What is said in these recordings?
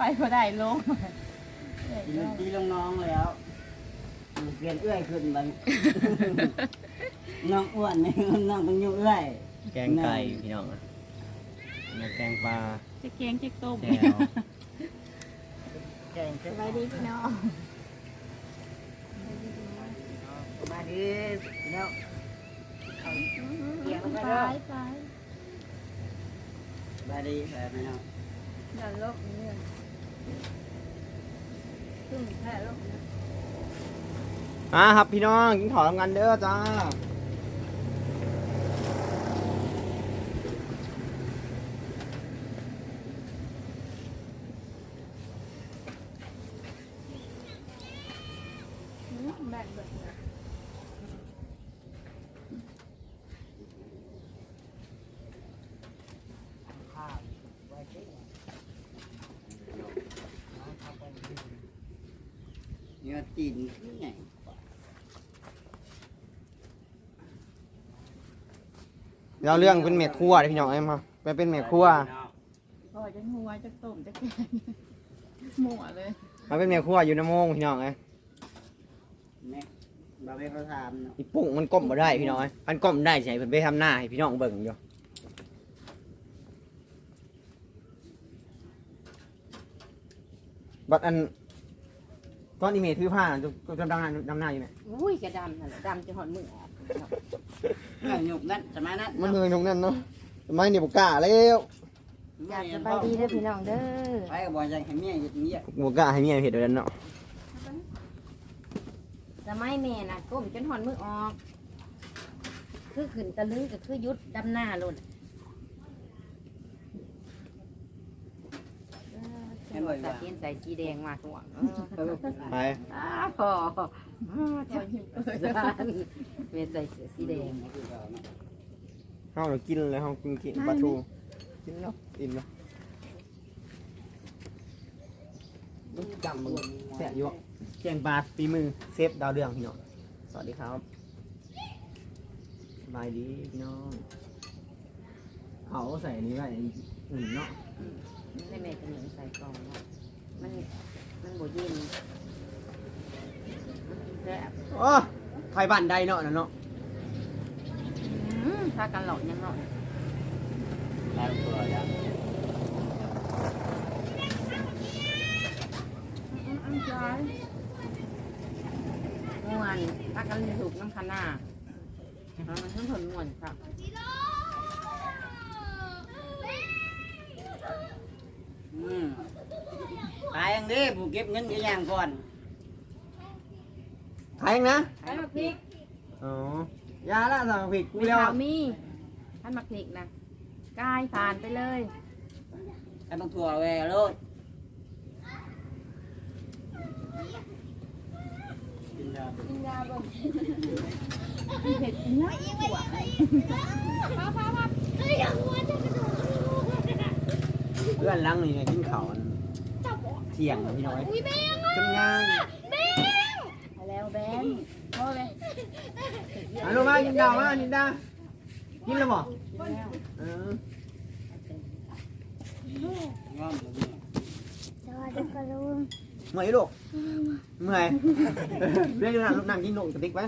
ไปบ่ได้ลง Thì mình đi lông non léo. Một kiện ươi ขึ้นบังน้องอ้วนนี่น้องต้องอยู่เอื้อยแกงไก่พี่น้องอะแล้วแกงปลาจะเกียงจะต้มแจวแก่งสบายดีพี่น้องมาดีพี่น้องเอาเกี่ยวกันไปเด้อไปมาดีแพ้พี่น้องอย่าลบเนี่ย อ่าครับพี่น้องกินข้าวทำงานเด้อจ้า แบ่งเบิดเนี่ย ข้าวไว้ที่ เนื้อตีนนี่ไงเราเรื่องเป็นเม็ดครัวเด้อพี่น้องเอ้ยมาไปเป็นเม็ดครัวก็จะหัวจะต้มจะแกงหมัวเลยมาเป็นเม็ดครัวอยู่ในโมงพี่น้องเอ้ยแม่บาเบ้เขาทำเนาะอีปุ่งมันก้มบ่ได้พี่น้องเอ้ยมันก้มได้ใช่เพิ่นไปทำหน้าให้พี่น้องเบิ่งอยู่บัดอัน ตอนนี้เมย์ถือผ้าจะจะดำหน้าดำหน้าอยู่ไหมอุ้ยกระดำนั่นแหละดำจะหอนมือออกเงื่อนหยุกนั่นสมัยนั้นมันเลยตรงนั้นเนาะทำไมเนี่ยบ่กล้าแล้วอยากสบายดีเด้อพี่น้องเด้อไปกับบอยยังให้เมียหยุดเมียบ่กล้าให้เมียเฮ็ดเดี๋ยวนั้นเนาะสมัยแม่น่ะก้มจนหอนมือออก คือขึ้นตะลึงก็คือยุดดำหน้าโลด ให้บ่อยใส่ว่าเทียนใส่สีแดงมาทั่วเออไปอ้าพออ้าจ้ะสานแม่ใส่เสื้อสีแดงเฮาเรากินแล้วเฮากินกินปลาทูกินแล้วอิ่มแล้วจำมึงแซ่บอยู่แกงปลาฝีมือเซฟดาวเรืองพี่น้องสวัสดีครับสบายดีพี่น้องเขาใส่อันนี้ไว้อุ่นเนาะ ให้แม่จะหนึ่งใส่กล่องเนาะมันมันบ่เย็นแซ่บโอ้ไทยบ้านใดเนาะน่ะเนาะอืมถ้ากันหลอกยังหลอกแล้วตัวยังม่วนถ้ากันถูกน้ำคันหน้าเอามันทั้งผลม่วนครับ อืมตายยังเด้ผู้เก็บเงินกี่อย่างก่อนไทยเองนะไอ้มักพริกอ๋อยาละสั่งผิดกูมีเดียวข่าวมีท่านมักพริกนะกายผ่านไปเลยไอ้บางถั่วแหวโลดกินยาไปเผ็ดเนื้อหัวเพื่อนล้างนี่เนี่ยกินข้าวอันเที่ยงพี่น้อยจนงานแล้วแบนพอเลยอะลูกมากินข้าวมากินได้กินแล้วบ่เออง้อมเลยเนี่ยเมื่อยลูกเมื่อยเรียกนั่งนั่งกินนมกระติกไว้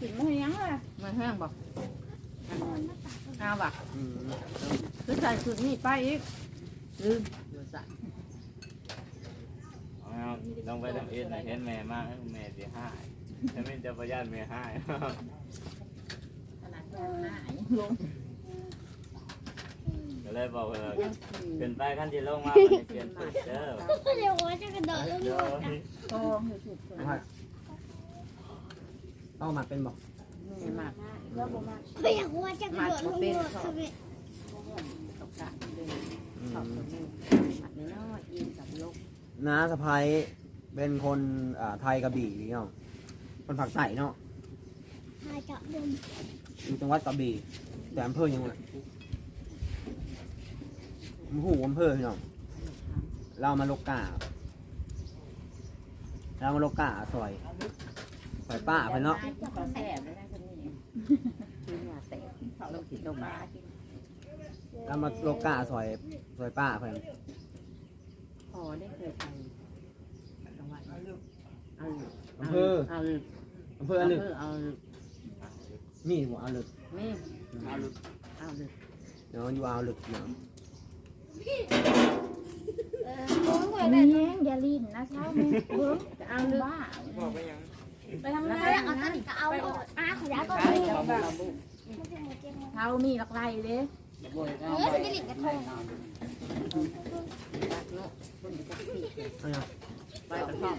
กินไม่ยังเลยมันแห้งบอก เอาบักอืมคือใส่สุดนี่ไปอีกลืมเดี๋ยวใส่เอาลงไปทำเอ็นน่ะเห็นแม่มากให้แม่เสียหายแต่ไม่จะประหยัดแม่หายขนาดแค่หน้ายังลงก็เลยบอกว่ายังขี่ขึ้นไปขั้นที่ลงมามันจะเปลี่ยนตึกเด้อเดี๋ยวว่าจะกระโดดลงเดี๋ยวกองเลยสุดคนเอามาเป็นบอก แม่มากไม่อยากว่าจะกระโดดลงรถใช่ไหมตกกะเลยชอบตัวนี้มัดน้อยๆอินกับลกน้าสะพ้ายเป็นคนอ่าไทยกระบี่เนาะคนผักใส่เนาะทาจับดมอยู่จังหวัดกระบี่แต่อำเภอยังไงหูอำเภอพี่น้องเรามาลกกาเรามาลกกาซอยซอยป้าเพิ่นเนาะ แสบเลยนะ คนนี้คือเนี่ยแสบลงติดลงมาเรามาโลกกาซอยซอยป้าเพิ่นพอได้เคยไปจังหวัดเอาลูกอำเภอเอาลูกอำเภออันหนึ่งเอาลูกมีหัวเอาลึกนี่เอาลูกเอาลูกเนาะอยู่เอาลึกเนาะโอ้ยแม่แบบงอย่าลิ้นนะเช้าแม่เบิ้งจะเอาลูกบ้าบอกไปยัง ไปทำงานเอาตอนนี้ก็เอาอาขยะก็ใช่มีจะเอาลูกเท้ามีหลักไรเลยบ่อยเออจะหลีกกระทงรักเนาะคนจะตีเอายังไปกระท่อม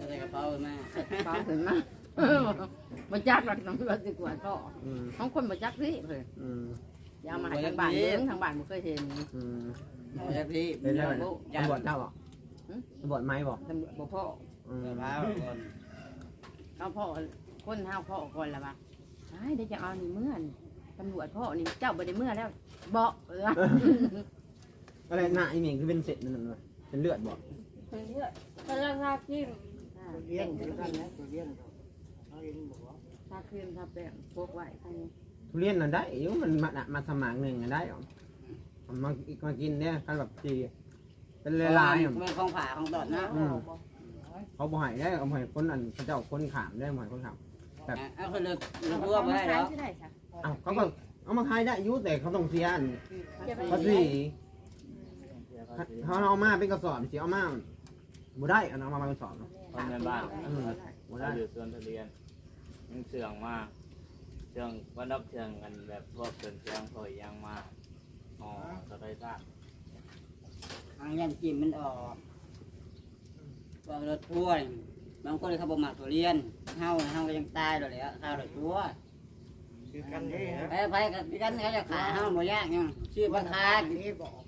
อะไรกระเป๋าแม่ฟ้าถึงมาบ่จักหรอกน้องว่าสิกว่าก็อืมของคนบ่จักสิเพิ่นอืมอย่ามาให้ทางบ้านเบิ่งทางบ้านบ่เคยเห็นอืมเอาจากพี่เป็นแล้วลูกตำรวจเจ้าบอกตำรวจไหมบอกตำรวจบ่พ่ออืมกระ เป๋าก่อนเอาพ่อคนเฮาพ่อก่อนล่ะว่าไอ้เดี๋ยวจะเอานี่เมื่อนตำรวจพ่อนี่เจ้าบ่ได้เมื่อแล้วบ่เอออะไรหน้าไอ้เหม่งคือเป็นเศษนั่นน่ะเป็นเลือดบอกกำลังทากินเลี้ยงกันแล้วถ้าคืนถ้าแป้งพวกไว้ให้ทุเรียนน่ะได้อยู่มันมาน่ะมาสมางหนึ่งน่ะได้หรอเอามาอีกมากินเนี่ยกันแบบจีเป็นลายๆอะมันของผ่าของตอดนะอืม เขาบ่ใหายได้เอาบ่ใหายคนอันเขาเจ้าคนขามได้บ่ใหายคนขามเอาคนเลือกเลือกตัวไปให้แล้วได้จ้ะเอ้าเขาก็เอามาขายได้อยุ่แต่เขาต้องเสียอันภาษีเขาเอามาเป็นกระสอบสิเอามาบ่ได้เอามาเป็นกระสอบเนาะคนในบ้านอืมบ่เราได้อยู่สวนทุเรียนยังเชื่องมากเชื่องวันดับเชื่องกันแบบพวกเกินเชื่องพอยยังมากอ๋อสะได้ซากทางยันจิ้มมันออก ว่ารถทั่วนี่บางคนเขาบอกหมักทุเรียนเฮาเฮาก็ยังตายเลยแหละข้าวรถทั่วคือกันนี่ไปไปกับกันเขาจะขาเฮาบ่ยากยังชื่อราคา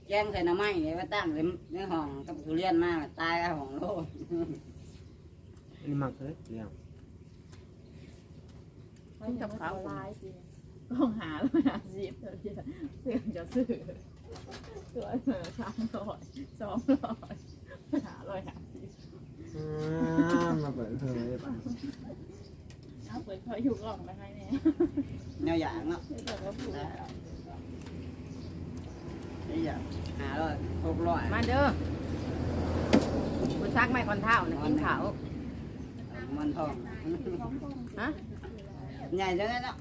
แกงใส่น้ำไม้เลยมาตั้งเลยในห้องกับทุเรียนมากตายเอาของโลดนี่มักเลยเลี้ยงมันกับเขาลายจริงต้องหาแล้วหาซีฟเถอะเสื่อมจะซื้อตัวเหนือสามร้อยสองร้อยหาร้อยหาซีฟ อ่ามาเปิดเผยป่ะเอาเปิดเขาอยู่กล่องไปให้เนี่ยแนวอย่างเนาะไม่บอกว่าผูกนี่อย่างหาร้อยหกร้อยมาเด้อคุณซักไม้คอนเท้านะกินขาวมันทองฮะใหญ่จังเลยเนาะ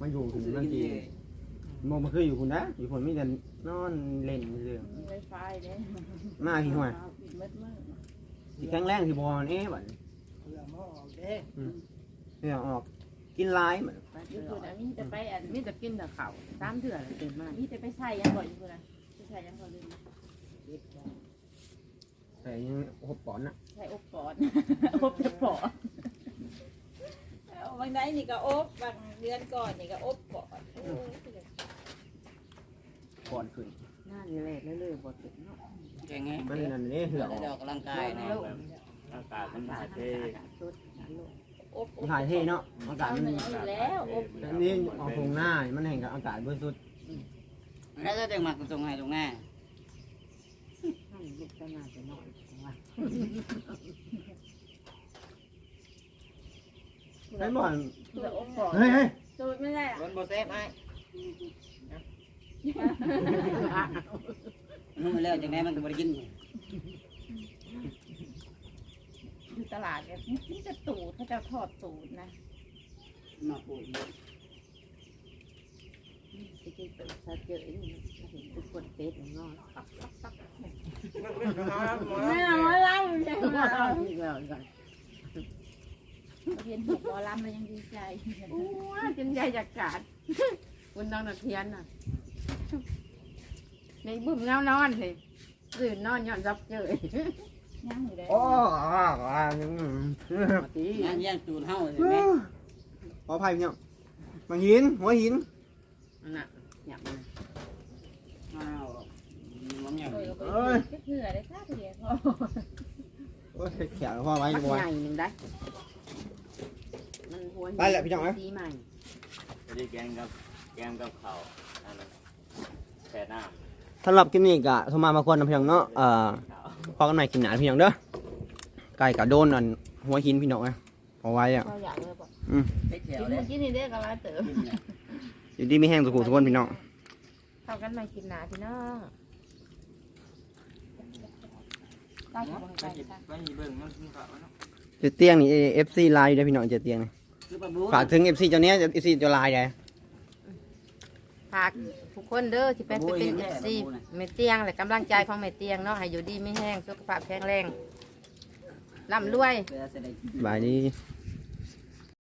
มาอยู่ถึงนาทีโมมาคืออยู่คุณนะอยู่คนไม่เดินนอนเล่นเรื่องไฟเนี่ยมาพี่ห่ว ยปิดมืดมืดที่แข็งแรงที่บอลเอ๊ะบัดเนี่ยออก กินลายเหมือนอยู่คุณอะมีแต่ไปอันมีแต่กินแต่ข้าวสามเถื่อเลยตื่นมามีแต่ไปใส่ยังบ่อยอยู่คุณอะไปใส่ยังบ่ลืมแต่ยังหบปอนนะใส่อบปอน อบจะปอนบางไดนี่ก็อบบางเดือนก่อนนี่ก็อบปอนปอนขึ้น หน้านี่แหละเรื่อยๆบ่ถึงเนาะเก่งไงมันนั่นนี่เหือกอเราอกกำลังกายเนาะแบบอากาศมันถ่ายเทสุดลูกอบถ่ายเท่เนาะอากาศเอามันเหนืออยู่แล้วอบอันนี้ออกตรงหน้ามันแห่งกับอากาศบริสุทธิ์แล้วจะแต่งหมักตรงไหนตรงหน้าท่านลูกจะน่าจะนอนว่าไอ้บอลจะอบปอนเฮ้ยเฮ้ย สูตรไม่ได้บนโบเซฟให้ นู่นแล้วจังไงมันก็บ่ได้กินอยู่ตลาดเนี่ยนี่จะตูดเขาจะทอดตูดนะมาปลูกจะกินเป็นซาเจอนี่เห็นทุกคนเต็ดนอนมันไม่เอาเล่าเลยเอาอีกแล้วอีกแล้วเรียนเห็ดบอลำมันยังดีใจโอ้ยจนใหญ่จากกาดคุณน้องนักเทียนน่ะ ในบุ้มเงานอนเลยตื่นนอนย้อนรับเจอยังอยู่เลยโอ้อ่าอ่าอืมมาตีงานแย่งจูนเฮาใช่ไหมขออภัยพี่น้องบางหิน หัวหินนั่นน่ะหยับมันอ้าวมันอย่างเคยนี้เอาไปเผื่อได้ค่าเพียพอโอ้ยแขนพ่อไว้มักบ่ไว้ใหญ่หนึ่งได้มันหัวไปแหละพี่น้องเอ้ยสีใหม่ไม่ได้แกงกับแกงกับเขาวอันนั้นแช่น้ำสำหรับคลิปนี้ก็สมมามาควรนะพี่น้องเนาะเอ่อขาวพอกันใหม่คลิปหน้าพี่น้องเด้อไก่กับโดนอันหัวหินพี่น้องนะพอไว้อะเราอยากเลยบอกไปเที่ยวกินเลยเมื่อกี้นี่เด็กอะไรเต๋ออยู่ดีมีแห้งสุขุทุกคนพี่น้อง เข้ากันใหม่กินหนาพี่น้องได้อยู่บางใจค่ะไปเบิ่งมันกินข้าวเนาะเจะเตียงนี่เอฟซีไลน์อยู่เด้อพี่น้องเจะเตียงนี่คือปลาบูฝากถึงเอฟซีเจ้าเนี้ยเอฟซีเจ้าไลน์ได้ฝาก ทุกคนเด้อที่เป็นไปเป็นซีเมเตียงและกำลังใจของเมเตียงเนาะให้อยู่ดีไม่แห้งสุขภาพแข็งแรงร่ำรวยเวลาจะได้บายดีเ